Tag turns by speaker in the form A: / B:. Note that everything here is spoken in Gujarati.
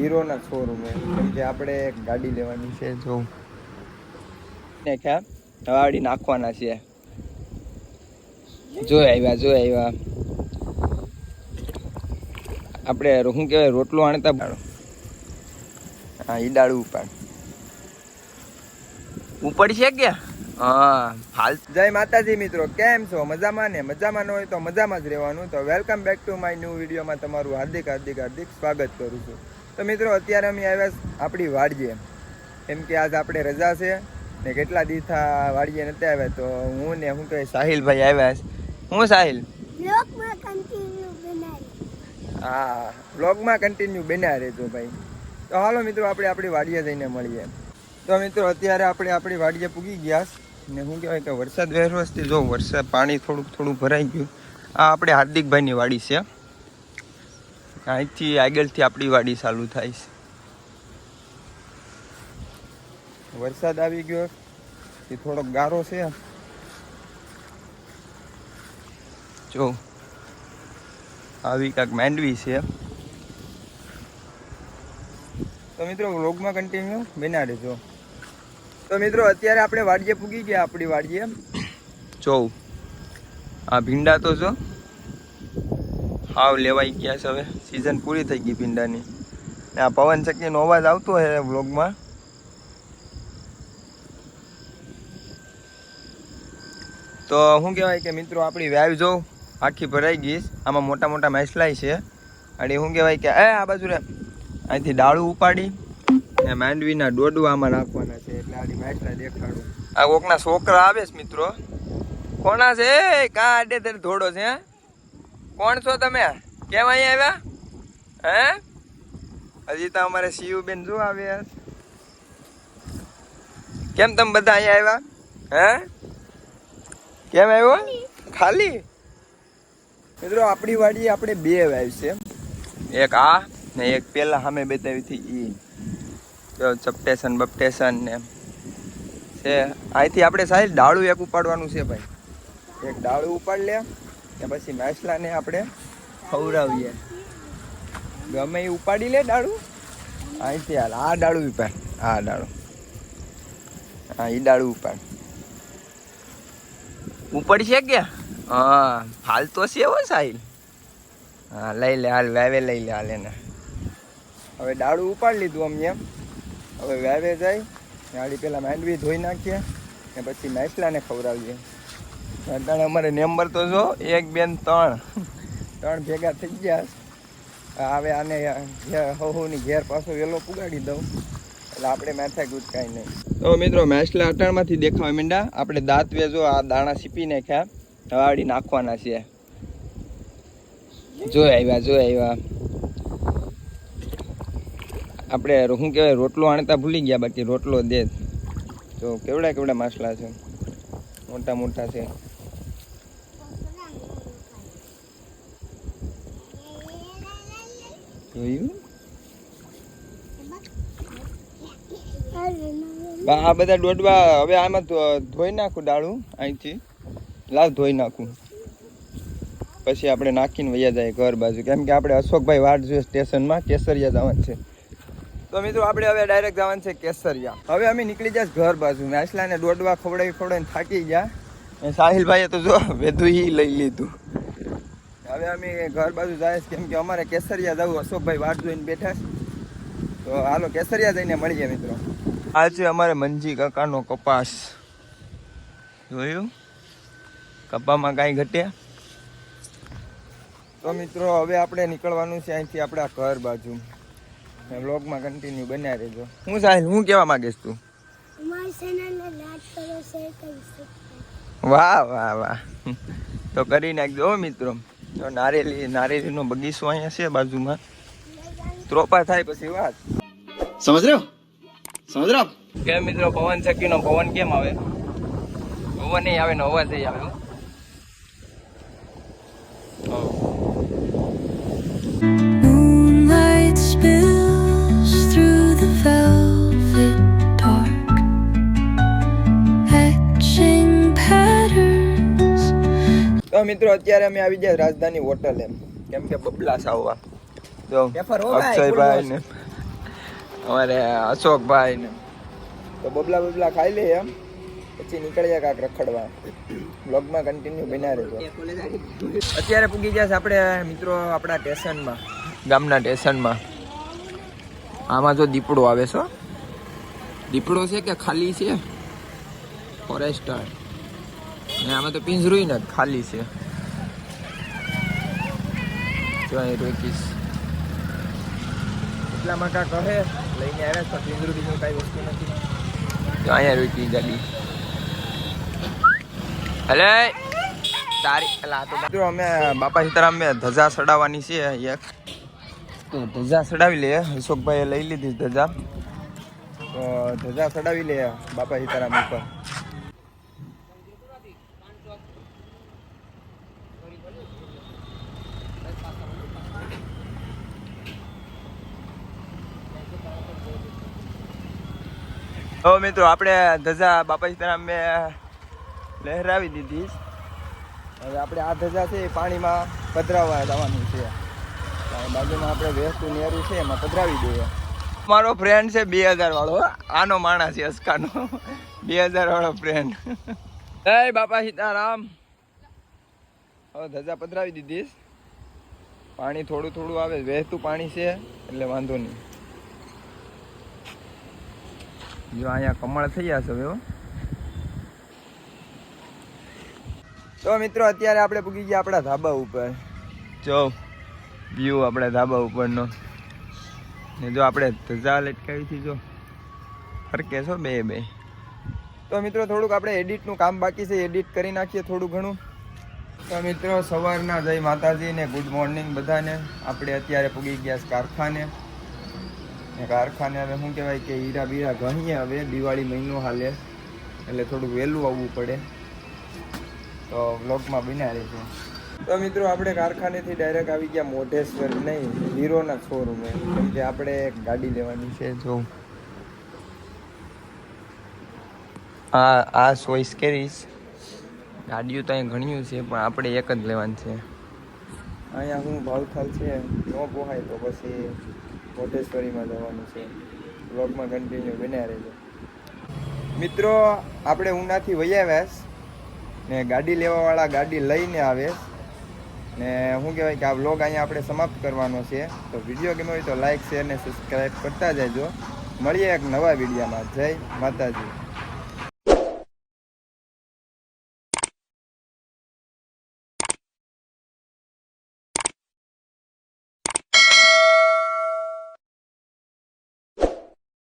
A: હીરોના શોરૂમ કેમ કે આપણે એક ગાડી લેવાની છે જો. ને ક્યાં ગાડી નાખવાના છે. જોઈ આવ્યા જો આવ્યા. આપણે શું કહેવાય રોટલો આણતા હા ઈડાળું ઉપાડ ઉપડ છે કે? હા હાલ. જય માતાજી મિત્રો કેમ છો? મજામાં ને? મજામાં ન હોય તો મજામાં જ રહેવાનું. તો welcome back to my new વિડીયોમાં તમારું હાર્દિક હાર્દિક હાર્દિક સ્વાગત કરું છું. તો મિત્રો અત્યારે અમે આવ્યા આપણી વાડીએ. કેમ કે આજ આપણે રજા છે ને કેટલા દિવસા વાડીએ નથી આવ્યા તો હું ને શું કહે સાહિલભાઈ આવ્યા છે. હું સાહિલ? હા બ્લોગમાં કન્ટિન્યુ બન્યા રહેજો ભાઈ. તો હાલો મિત્રો આપણે આપણી વાડીએ જઈને મળીએ. તો મિત્રો અત્યારે આપણે આપણી વાડીએ પૂગી ગયા ને શું કહેવાય કે વરસાદ વહેરવસથી જો વરસાદ પાણી થોડુંક થોડું ભરાઈ ગયું. આ આપણે હાર્દિકભાઈની વાડી છે. અહીંથી આગળથી આપણી વાડી ચાલુ થાય છે. વરસાદ આવી ગયો એ થોડોક ગારો છે જો, આવી કાંક માંડવી છે. તો મિત્રો, વ્લોગમાં કન્ટિન્યુ બના રહેજો તો મિત્રો, અત્યારે આપણે વાડીએ પૂગી ગયા, આપણી વાડીએ. જો, આ ભીંડા તો જો. હાવ લેવાઈ ગયા છે હવે. સિઝન પૂરી થઈ ગઈ ભીંડાની. ને આ પવન અવાજ આવતો હોય વ્લોગમાં. તો શું કહેવાય કે મિત્રો, આપણી વ્યાવી જો આખી ભરાઈ ગઈ આમાં મોટા મોટા માછલાય છે. અને શું કહેવાય કે, એ આ બાજુ રે. અહીંથી ડાળું ઉપાડી ને માંડવીના ડોડવા આમાં રાખવાના છે. એટલે આડી માછલા દેખાડું. આ કોકના છોકરા આવે છે મિત્રો. કોના છે? કા આડે ધોડો છે, હે? કોણ છો તમે? કેમ અહીંયા આવ્યા? હે? હજી તો અમારે સીયુ બેન જો આવ્યા કેમ તમે બધા અહીંયા આવ્યા? હે? કેમ આવ્યો? ખાલી? મિત્રો આપણી વાડી આપણે બે વાવ છે. એક આ ને એક પેલા સામે બતાવી હતી ઈ. તો ચપટેશન બપટેશન ને છે. અહીંથી આપણે સાહેબ ડાળું એક ઉપાડવાનું છે ભાઈ. એક ડાળું ઉપાડ લે ને પછી માછલાને આપણે ખવડાવીએ. ગમે એ ઉપાડી લે ડાળું અહીંથી હાલ આ ડાળું ઉપાડ આ ડાળું હા એ ડાળું ઉપાડ. ઉપડશે કે હા હાલ તો છે હો સાહિલ. હા લઈ લે હાલ વાવે લઈ લે હાલ એને. હવે ડાળું ઉપાડી લીધું અમને એમ. હવે વાવે જાય ગાડી પેલા માંડવી ધોઈ નાખીએ ને પછી માછલાને ખવડાવીએ. અત્યારે અમારે નંબર તો જો એક બેન ત્રણ. ત્રણ ભેગા થઈ ગયા. હવે આને હોની ઘેર પાછો વેલો પુગાડી દઉં. એટલે આપણે માથા ગુજ કાંઈ નહીં. તો મિત્રો માછલા અટાણમાંથી દેખાવા મીંડા આપણે દાંત વેજો, આ દાણા સીપી નાખ્યા. હવાડી નાખવાના છે. જોઈ આવ્યા જોઈ આવ્યા આપણે શું કહેવાય, રોટલો આણતા ભૂલી ગયા બાકી રોટલો દે તો કેવડા કેવડા માછલા છે? મોટા મોટા છે. આ બધા દોડવા, હવે આમાં ધોઈ નાખું ડાળું અહીંથી. લાવ ધોઈ નાખું. પછી આપણે નાખીને વૈયા જાય ઘર બાજુ. કેમ કે આપણે અશોકભાઈ વાટ જોઈએ સ્ટેશનમાં કેસરિયા જવાનું છે. તો મિત્રો, આપણે હવે ડાયરેક્ટ જવાનું છે કેસરિયા. હવે અમે નીકળી જાય ઘર બાજુ. માછલાને દોડવા ખવડાવી ખવડાવીને થાકી ગયા. સાહિલભાઈએ તો જો, વેધું લઈ લીધું. હવે અમે ઘર બાજુ જાય કેમ કે અમારે કેસરિયા જવું અશોકભાઈ વાટ જોઈને બેઠા છે. તો હાલો કેસરિયા જઈને મળીએ મિત્રો. આ છે અમારે મંજી કાકાનો કપાસ. જોયું? કપામાં કાંઈ ઘટ્યા. તો મિત્રો હવે આપણે નીકળવાનું છે અહીંથી આપણા ઘર બાજુ. બ્લોગમાં કન્ટિન્યુ બન્યા રહેજો. હું સાહેબ હું કહેવા માંગીશ તું? વાહ વાહ વાહ. તો કરી નાખજો મિત્રો. જો નારેલી નારેલીનો બગીચો અહીંયા છે બાજુમાં. ત્રોપા થાય પછી વાત.
B: સમજ રહ્યો? સમજ રહ્યો?
A: કેમ મિત્રો પવન ચક્કીનો પવન કેમ આવે? પવન નહીં આવે ને અવાજ નહીં આવે
C: Moonlight spills through the valley
A: તો મિત્રો અત્યારે અમે આવી ગયા રાજધાની હોટલ એમ. કેમ કે બબલા સાવવા જો અક્ષયભાઈ ને અમારે અશોકભાઈ ને તો બબલા બબલા ખાઈ લે એમ. પછી નીકળ્યા કાંક રખડવા. બ્લોગમાં કન્ટિન્યુ બન્યા રહેજો. અત્યારે પૂગી ગયા છે આપણે મિત્રો આપણા સ્ટેશનમાં ગામના સ્ટેશનમાં. આમાં જો દીપડો આવે છે દીપડો છે કે ખાલી છે? ફોરેસ્ટર ને આમાં તો પિંજરું ને ખાલી છે. જો અહીં રોકીશ. એટલામાં કાંક કહે લઈને આવ્યા પણ પિંજરું બીજું કાંઈ વસ્તુ નથી. તો અહીંયા રોકી ગાડી. હલે તારી પેલા તો મિત્રો અમે બાપા સીતારામ મેં ધજા સડાવવાની છે એક. તો ધજા ચડાવી લઈએ અશોકભાઈએ લઈ લીધી ધજા. તો ધજા ચડાવી લઈએ બાપા સીતારામ ઉપર. હવે મિત્રો, આપણે ધજા બાપા સીતારામ મેં લહેરાવી દીધી હવે આપણે આ ધજા છે એ પાણીમાં પધરાવવા જવાનું છે. બાજુમાં આપણે વેસ્ટું નેરું છે, એમાં પધરાવી દઈએ. મારો ફ્રેન્ડ છે બે હજાર વાળો આનો માણસ છે અસ્કાનો બે હજાર વાળો ફ્રેન્ડ જય બાપા સીતારામ હવે ધજા પધરાવી દીધી પાણી થોડું થોડું આવે, વહેતું પાણી છે, એટલે વાંધો નહીં. જો અહીંયા કમળ થઈ જશે હવે. તો મિત્રો, અત્યારે આપણે પૂગી ગયા આપણા ધાબા ઉપર. જો વ્યૂ આપણા ધાબા ઉપરનો. ને જો આપણે ધજા લટકાવી હતી, જો. ફરકે છો બે બે. તો મિત્રો, થોડુંક આપણે એડિટનું કામ બાકી છે. એડિટ કરી નાખીએ થોડું ઘણું. તો મિત્રો, સવારના જય માતાજી ને ગુડ મોર્નિંગ બધાને. આપણે અત્યારે પૂગી ગયા કારખાને. કારખાને હવે શું કહેવાય કે હીરા બીરા ઘણીએ હવે દિવાળી મહિનો હાલે. એટલે થોડું વહેલું આવવું પડે. તો વ્લોગમાં બન્યા રહેશે તો મિત્રો આપણે કારખાનેથી ડાયરેક્ટ આવી ગયા મોઢેશ્વર નહીં, હીરોના શોરૂમે કેમ કે આપણે ગાડી લેવાની છે, જો. આ આ ચોઈસ કરીશ. ગાડીઓ તો અહીં ઘણ્યું છે, પણ આપણે એક જ લેવાની છે. અહીંયા શું ભાવથાલ છે? ન પોહાય તો પછી મોઢેશ્વરીમાં જવાનું છે. વ્લોગમાં કન્ટિન્યુ બન્યા રહેજો મિત્રો, આપણે ઉનાથી આવ્યા ને ગાડી લેવાવાળા ગાડી લઈને આવે ને શું કહેવાય કે આ વ્લોગ અહીંયા આપણે સમાપ્ત કરવાનો છે. તો વીડિયો ગમ્યો હોય તો લાઈક શેર ને સબસ્ક્રાઈબ કરતા જજો. મળીએ એક નવા વિડીયામાં જય માતાજી.